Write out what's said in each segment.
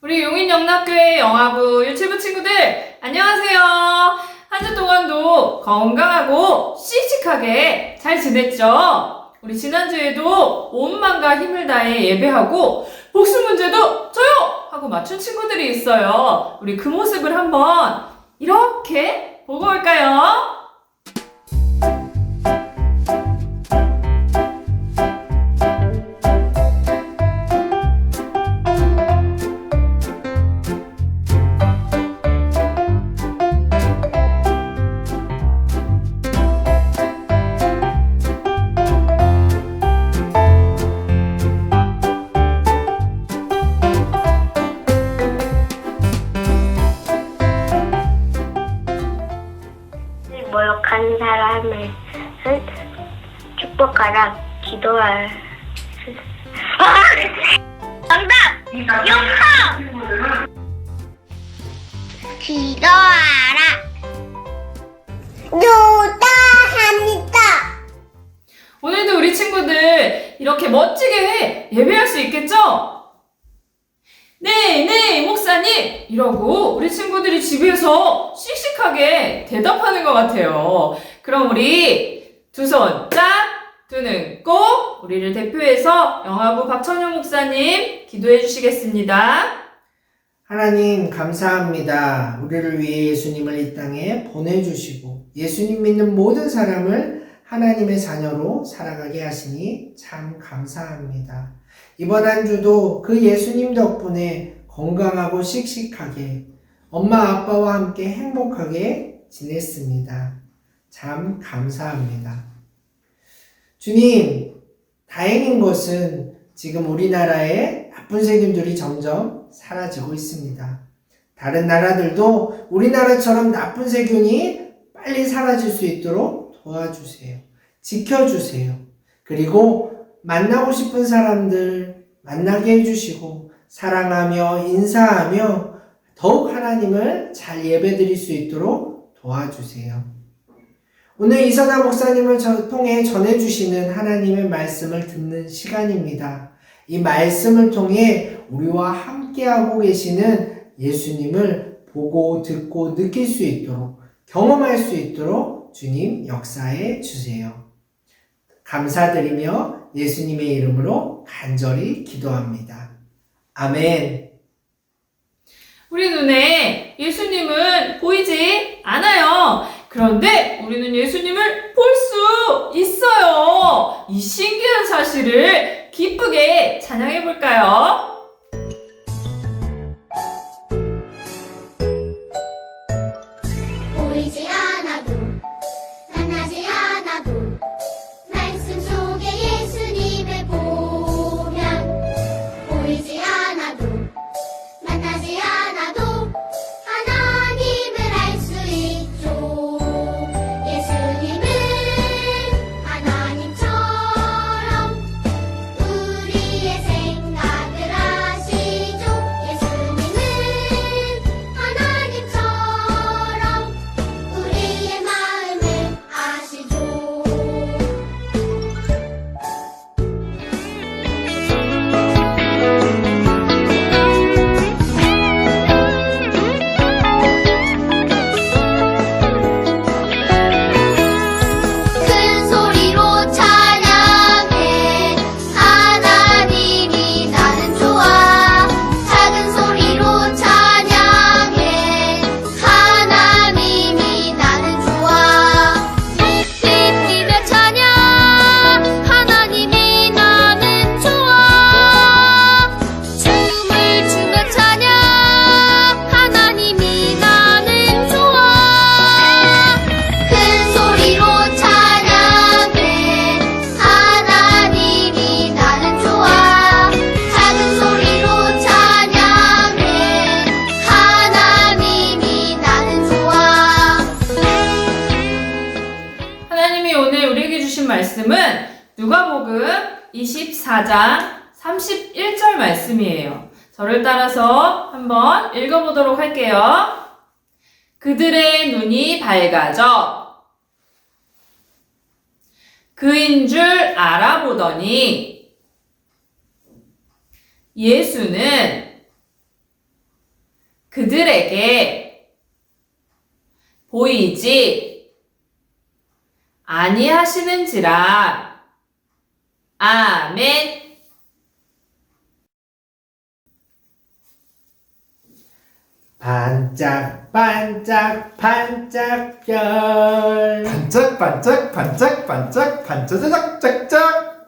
우리 용인영락교회 영화부 유치부 친구들 안녕하세요. 한 주 동안도 건강하고 씩씩하게 잘 지냈죠? 우리 지난주에도 온 마음과 힘을 다해 예배하고 복수 문제도 저요 하고 맞춘 친구들이 있어요. 우리 그 모습을 한번 이렇게 보고 올까요? 우리 친구들 이렇게 멋지게 예배할 수 있겠죠? 네, 네, 목사님! 이러고 우리 친구들이 집에서 씩씩하게 대답하는 것 같아요. 그럼 우리 두 손 짝, 두 눈 꼭, 우리를 대표해서 영화부 박천영 목사님 기도해 주시겠습니다. 하나님 감사합니다. 우리를 위해 예수님을 이 땅에 보내주시고 예수님 믿는 모든 사람을 하나님의 자녀로 살아가게 하시니 참 감사합니다. 이번 한 주도 그 예수님 덕분에 건강하고 씩씩하게 엄마 아빠와 함께 행복하게 지냈습니다. 참 감사합니다. 주님, 다행인 것은 지금 우리나라에 나쁜 세균들이 점점 사라지고 있습니다. 다른 나라들도 우리나라처럼 나쁜 세균이 빨리 사라질 수 있도록 도와주세요. 지켜주세요. 그리고 만나고 싶은 사람들 만나게 해주시고 사랑하며 인사하며 더욱 하나님을 잘 예배드릴 수 있도록 도와주세요. 오늘 이선아 목사님을 저- 통해 전해주시는 하나님의 말씀을 듣는 시간입니다. 이 말씀을 통해 우리와 함께하고 계시는 예수님을 보고 듣고 느낄 수 있도록 경험할 수 있도록 주님 역사해 주세요. 감사드리며 예수님의 이름으로 간절히 기도합니다. 아멘. 우리 눈에 예수님은 보이지 않아요. 그런데 우리는 예수님을 볼 수 있어요. 이 신기한 사실을 기쁘게 찬양해 볼까요? 저를 따라서 한번 읽어보도록 할게요. 그들의 눈이 밝아져 그인 줄 알아보더니 예수는 그들에게 보이지 아니하시는지라. 아멘. 반짝 반짝 반짝 별 반짝 반짝 반짝 반짝 반짝짝 짝짝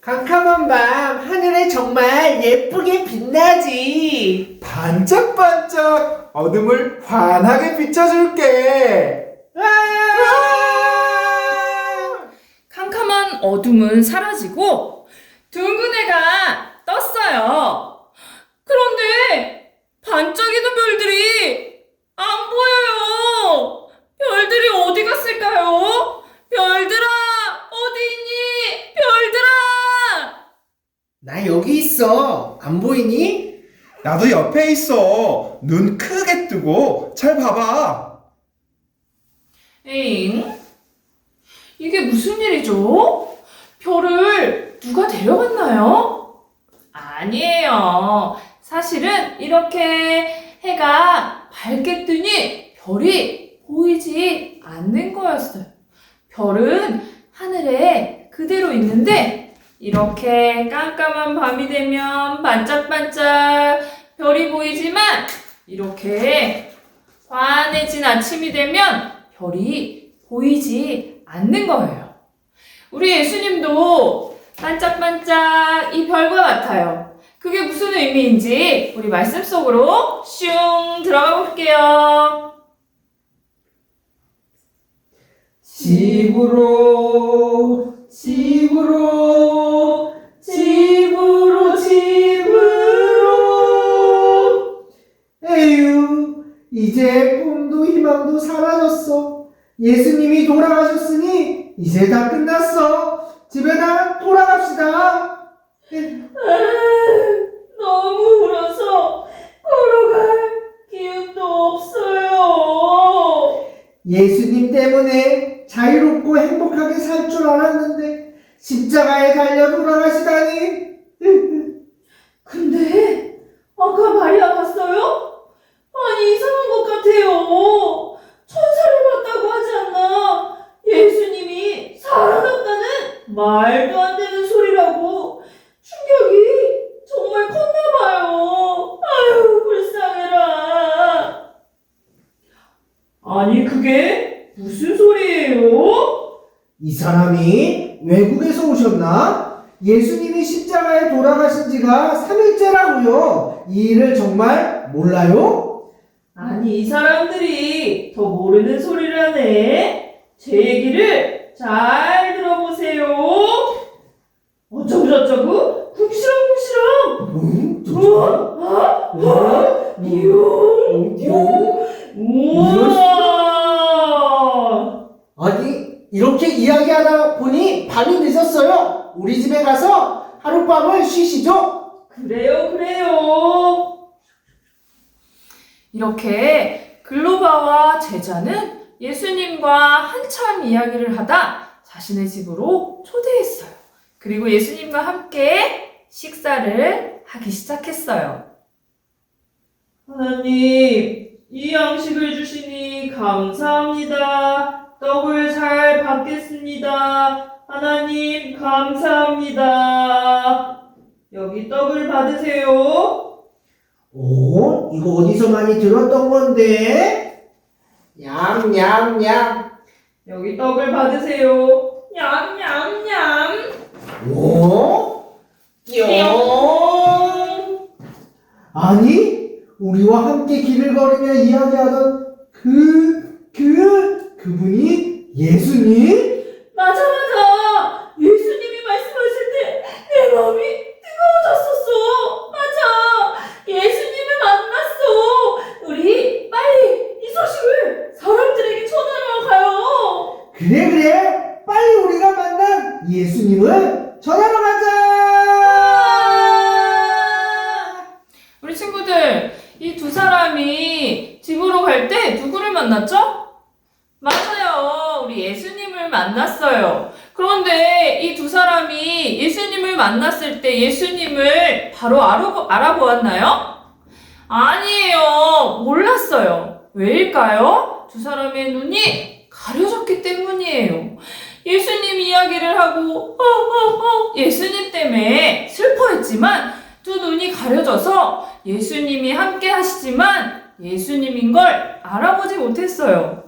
캄캄한 밤 하늘에 정말 예쁘게 빛나지. 반짝 반짝. 어둠을 환하게 비춰줄게. 와! 캄캄한 어둠은 사라지고 둥근 해가 떴어요. 그런데 반짝이는 별들이 안 보여요. 별들이 어디 갔을까요? 별들아, 어디 있니? 별들아! 나 여기 있어 안 보이니? 나도 옆에 있어 눈 크게 뜨고 잘 봐봐 에잉? 이게 무슨 일이죠? 별을 누가 데려갔나요? 아니에요. 사실은 이렇게 해가 밝게 뜨니 별이 보이지 않는 거였어요. 별은 하늘에 그대로 있는데 이렇게 깜깜한 밤이 되면 반짝반짝 별이 보이지만 이렇게 환해진 아침이 되면 별이 보이지 않는 거예요. 우리 예수님도 반짝반짝 이 별과 같아요. 그게 무슨 의미인지 우리 말씀 속으로 슝 들어가 볼게요. 집으로 집으로 집으로 집으로. 에휴 이제 꿈도 희망도 사라졌어. 예수님이 돌아가셨으니 이제 다 끝났어. 집에 다 돌아갑시다 너무 울어서 걸어갈 기운도 없어요. 예수님 때문에 자유롭고 행복하게 살 줄 알았는데 십자가에 달려 돌아가시다니 근데 아까 마리아 봤어요? 아니 이상한 것 같아요. 천사를 봤다고 하지 않나? 예수님이 살아났다는 말도 안 되는 소리라고 충격이 정말 컸나 봐요. 아유 불쌍해라. 아니 그게 무슨 소리예요? 이 사람이 외국에서 오셨나? 예수님이 십자가에 돌아가신 지가 3일째라고요. 이 일을 정말 몰라요? 아니, 이 사람들이 더 모르는 소리를 하네. 제 얘기를 잘 들어보세요. 어쩌고 저쩌고? 궁시렁궁시렁. 응? 우와, 아, 아, 띠용, 띠용? 우와. 아니 이렇게 이야기하다 보니 밤이 늦었어요. 우리 집에 가서 하룻밤을 쉬시죠. 그래요, 그래요. 이렇게 글로바와 제자는 예수님과 한참 이야기를 하다 자신의 집으로 초대했어요. 그리고 예수님과 함께 식사를 하기 시작했어요. 하나님, 이 양식을 주시니 감사합니다. 떡을 잘 받겠습니다. 하나님, 감사합니다. 여기 떡을 받으세요. 오, 이거 어디서 많이 들었던 건데? 얌얌얌. 여기 떡을 받으세요. 냠냠냠. 오? 띠용. 아니, 우리와 함께 길을 걸으며 이야기하던 그, 그, 그분이 예수님? 맞아 맞아. 예수님이 말씀하실 때 내 마음이 뜨거워졌었어. 맞아. 예수님을 만났어. 우리 빨리 이 소식을 사람들에게 전하러 가요. 그래, 그래. 빨리 우리가 만난 예수님을 전하러 가자! 우리 친구들, 이 두 사람이 집으로 갈 때 누구를 만났죠? 맞아요. 우리 예수님을 만났어요. 그런데 이 두 사람이 예수님을 만났을 때 예수님을 바로 알아보, 알아보았나요? 아니에요. 몰랐어요. 왜일까요? 두 사람의 눈이 때문이에요. 예수님 이야기를 하고 어, 어, 어, 예수님 때문에 슬퍼했지만 두 눈이 가려져서 예수님이 함께 하시지만 예수님인 걸 알아보지 못했어요.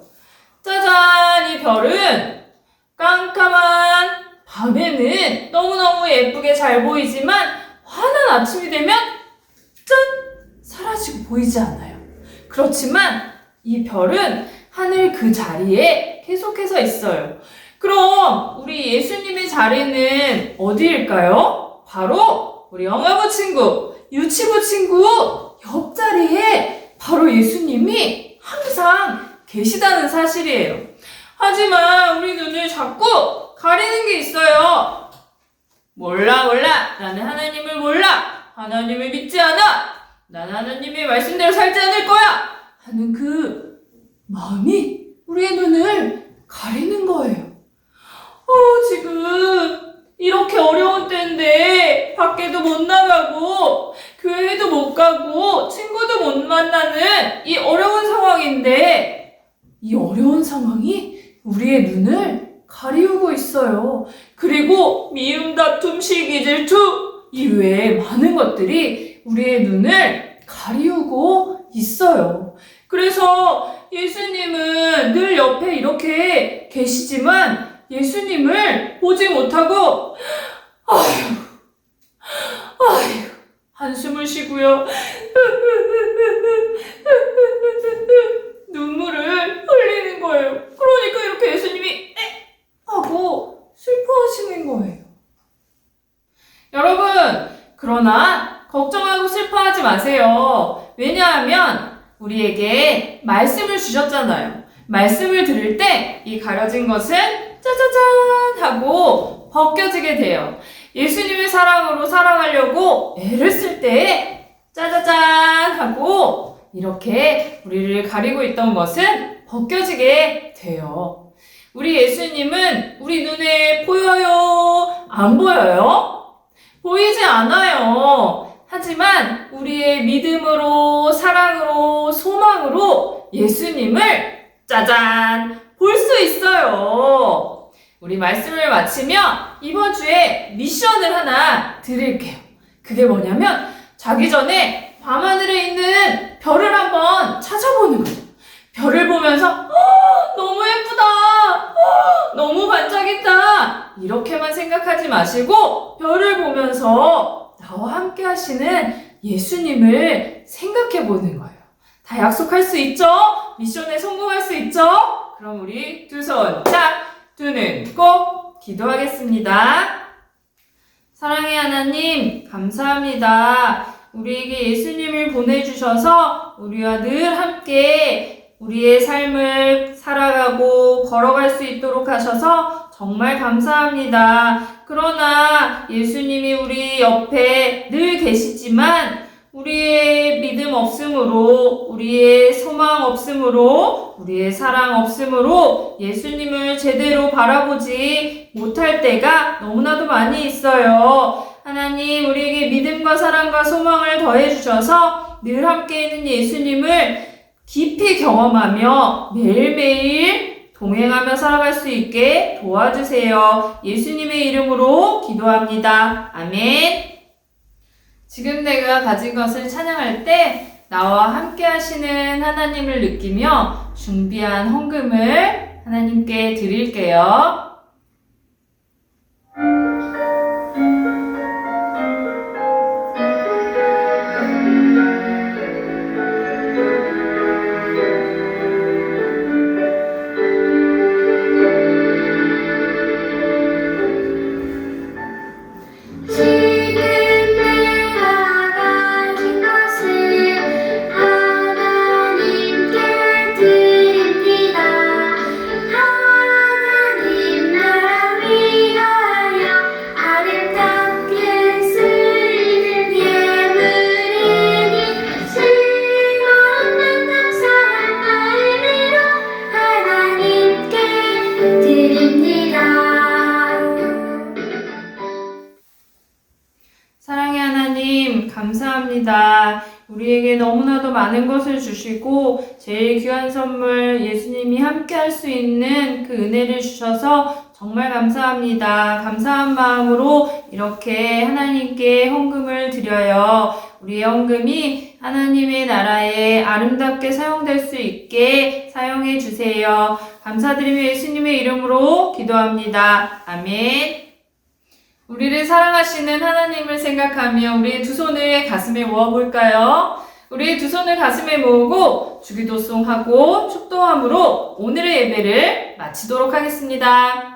짜잔, 이 별은 깜깜한 밤에는 너무너무 예쁘게 잘 보이지만 환한 아침이 되면 짠! 사라지고 보이지 않아요. 그렇지만 이 별은 하늘 그 자리에 계속해서 있어요. 그럼 우리 예수님의 자리는 어디일까요? 바로 우리 영화부 친구, 유치부 친구 옆자리에 바로 예수님이 항상 계시다는 사실이에요. 하지만 우리 눈을 자꾸 가리는 게 있어요. 몰라, 몰라. 나는 하나님을 몰라. 하나님을 믿지 않아. 난 하나님의 말씀대로 살지 않을 거야. 하는 그 마음이 우리의 눈을 가리는 거예요. 어, 지금 이렇게 어려운 때인데 밖에도 못 나가고 교회도 못 가고 친구도 못 만나는 이 어려운 상황인데 이 어려운 상황이 우리의 눈을 가리우고 있어요. 그리고 미움, 다툼, 시기, 질투 이외에 많은 것들이 우리의 눈을 가리우고 있어요. 그래서 예수님은 늘 옆에 이렇게 계시지만 예수님을 보지 못하고 아휴, 아휴, 한숨을 쉬고요. 눈물을 흘리는 거예요. 그러니까 이렇게 예수님이 에 하고 슬퍼하시는 거예요. 여러분, 그러나 걱정하고 슬퍼하지 마세요. 왜냐하면 우리에게 말씀을 주셨잖아요. 말씀을 들을 때 이 가려진 것은 짜자잔 하고 벗겨지게 돼요. 예수님의 사랑으로 살아가려고 애를 쓸 때에 짜자잔 하고 이렇게 우리를 가리고 있던 것은 벗겨지게 돼요. 우리 예수님은 우리 눈에 보여요? 안 보여요? 보이지 않아요. 하지만 우리의 믿음으로, 사랑으로, 소망으로 예수님을 짜잔! 볼 수 있어요. 우리 말씀을 마치며 이번 주에 미션을 하나 드릴게요. 그게 뭐냐면 자기 전에 밤하늘에 있는 별을 한번 찾아보는 거예요. 별을 보면서 어, 너무 예쁘다. 어, 너무 반짝인다. 이렇게만 생각하지 마시고 별을 보면서 나와 함께 하시는 예수님을 생각해 보는 거예요. 다 약속할 수 있죠? 미션에 성공할 수 있죠? 그럼 우리 두 손 짝, 두 눈 꼭 기도하겠습니다. 사랑의 하나님, 감사합니다. 우리에게 예수님을 보내주셔서 우리와 늘 함께 우리의 삶을 살아가고 걸어갈 수 있도록 하셔서 정말 감사합니다. 그러나 예수님이 우리 옆에 늘 계시지만 우리의 믿음 없음으로, 우리의 소망 없음으로, 우리의 사랑 없음으로 예수님을 제대로 바라보지 못할 때가 너무나도 많이 있어요. 하나님, 우리에게 믿음과 사랑과 소망을 더해주셔서 늘 함께 있는 예수님을 깊이 경험하며 매일매일 동행하며 살아갈 수 있게 도와주세요. 예수님의 이름으로 기도합니다. 아멘. 지금 내가 가진 것을 찬양할 때 나와 함께 하시는 하나님을 느끼며 준비한 헌금을 하나님께 드릴게요. 감사합니다. 우리에게 너무나도 많은 것을 주시고 제일 귀한 선물 예수님이 함께 할 수 있는 그 은혜를 주셔서 정말 감사합니다. 감사한 마음으로 이렇게 하나님께 헌금을 드려요. 우리의 헌금이 하나님의 나라에 아름답게 사용될 수 있게 사용해 주세요. 감사드리며 예수님의 이름으로 기도합니다. 아멘. 우리를 사랑하시는 하나님을 생각하며 우리의 두 손을 가슴에 모아볼까요? 우리의 두 손을 가슴에 모으고 주기도송하고 축도함으로 오늘의 예배를 마치도록 하겠습니다.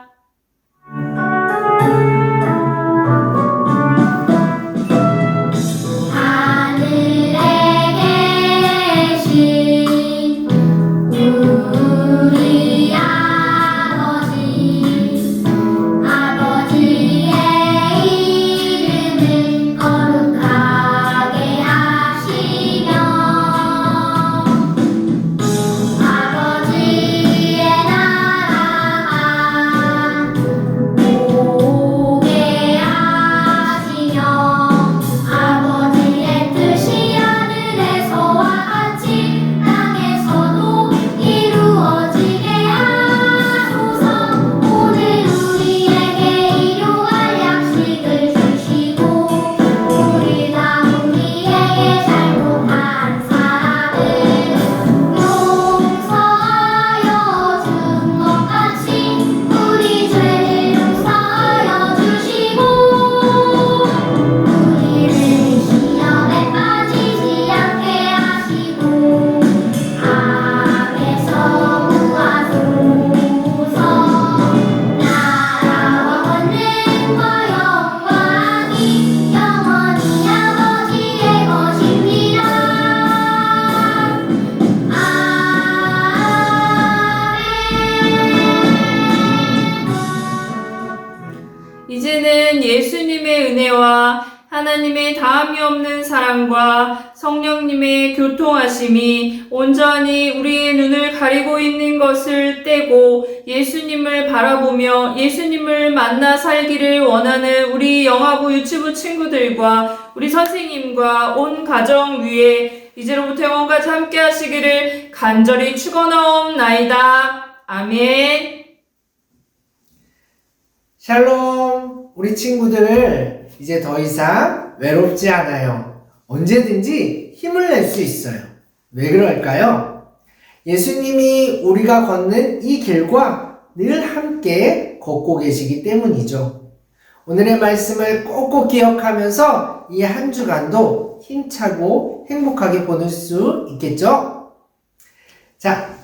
교통하심이 온전히 우리의 눈을 가리고 있는 것을 떼고 예수님을 바라보며 예수님을 만나 살기를 원하는 우리 영화부 유치부 친구들과 우리 선생님과 온 가정 위에 이제로부터 영원까지 함께 하시기를 간절히 축원하옵나이다. 아멘. 샬롬, 우리 친구들 이제 더 이상 외롭지 않아요. 언제든지 힘을 낼 수 있어요. 왜 그럴까요? 예수님이 우리가 걷는 이 길과 늘 함께 걷고 계시기 때문이죠. 오늘의 말씀을 꼭꼭 기억하면서 이 한 주간도 힘차고 행복하게 보낼 수 있겠죠? 자,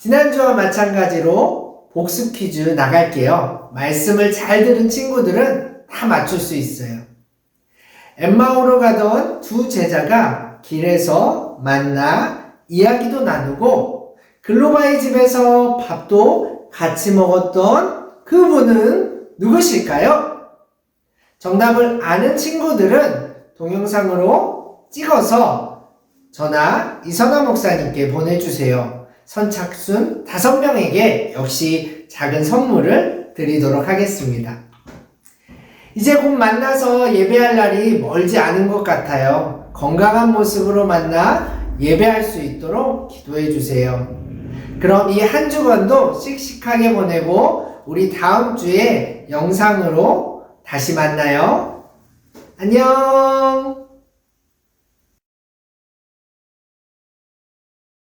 지난주와 마찬가지로 복습 퀴즈 나갈게요. 말씀을 잘 들은 친구들은 다 맞출 수 있어요. 엠마오로 가던 두 제자가 길에서 만나 이야기도 나누고 글로바의 집에서 밥도 같이 먹었던 그분은 누구실까요? 정답을 아는 친구들은 동영상으로 찍어서 저나 이선아 목사님께 보내주세요. 선착순 다섯 명에게 역시 작은 선물을 드리도록 하겠습니다. 이제 곧 만나서 예배할 날이 멀지 않은 것 같아요. 건강한 모습으로 만나 예배할 수 있도록 기도해 주세요. 그럼 이 한 주간도 씩씩하게 보내고 우리 다음 주에 영상으로 다시 만나요. 안녕!